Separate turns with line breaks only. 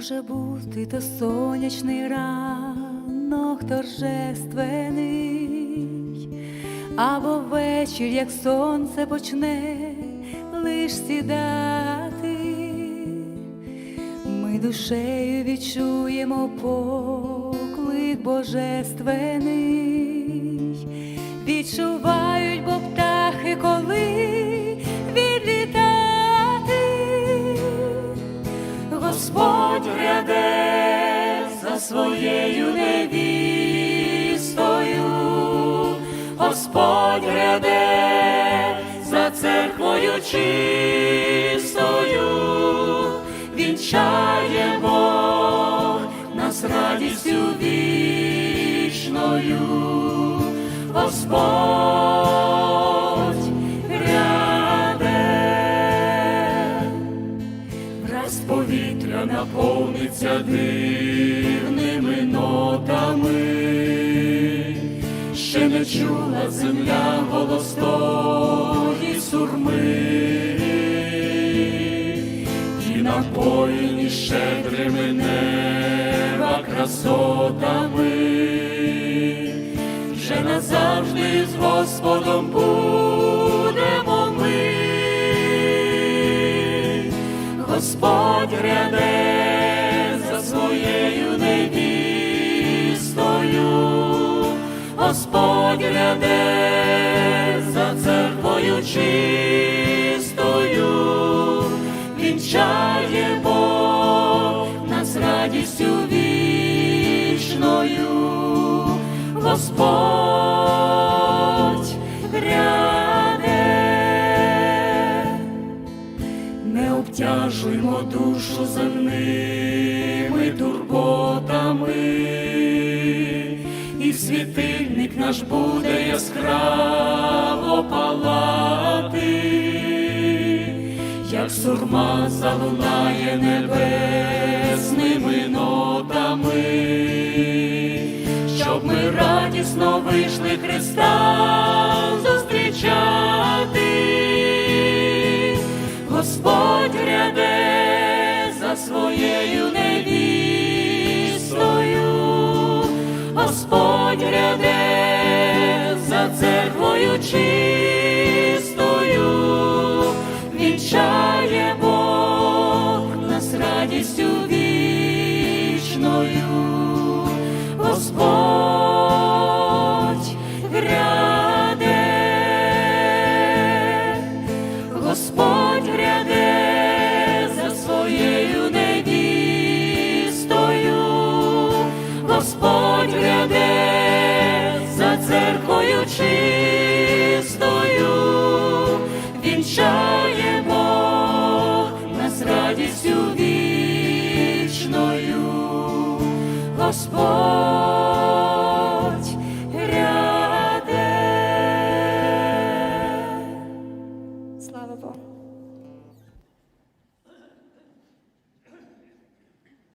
Може бути то сонячний ранок торжественний, або вечір, як сонце почне лиш сідати, ми душею відчуємо поклик божественний, відчувають, Господь гряде за своєю невістою, Господь гряде за церквою чистою, вінчає Бог нас радістю вічною, Господь повітря наповниться дивними нотами, ще не чула земля голос тої сурми, і напоїні щедрими неба красотами, вже назавжди з Господом будемо ми. Господь гряде за своєю невістою, Господь гряде за церквою чистою, вінчає Бог нас радістю вічною, Господь обтяжуймо душу земними турботами, і світильник наш буде яскраво палати, як сурма залунає небесними нотами, щоб ми радісно вийшли Христа Господь ряде за своєю невістою, Господь гряде за церквою чистою, вінчає Господь за своєю невістою, Господь за церквою чистою, Бог нас радістю вічною, Господь.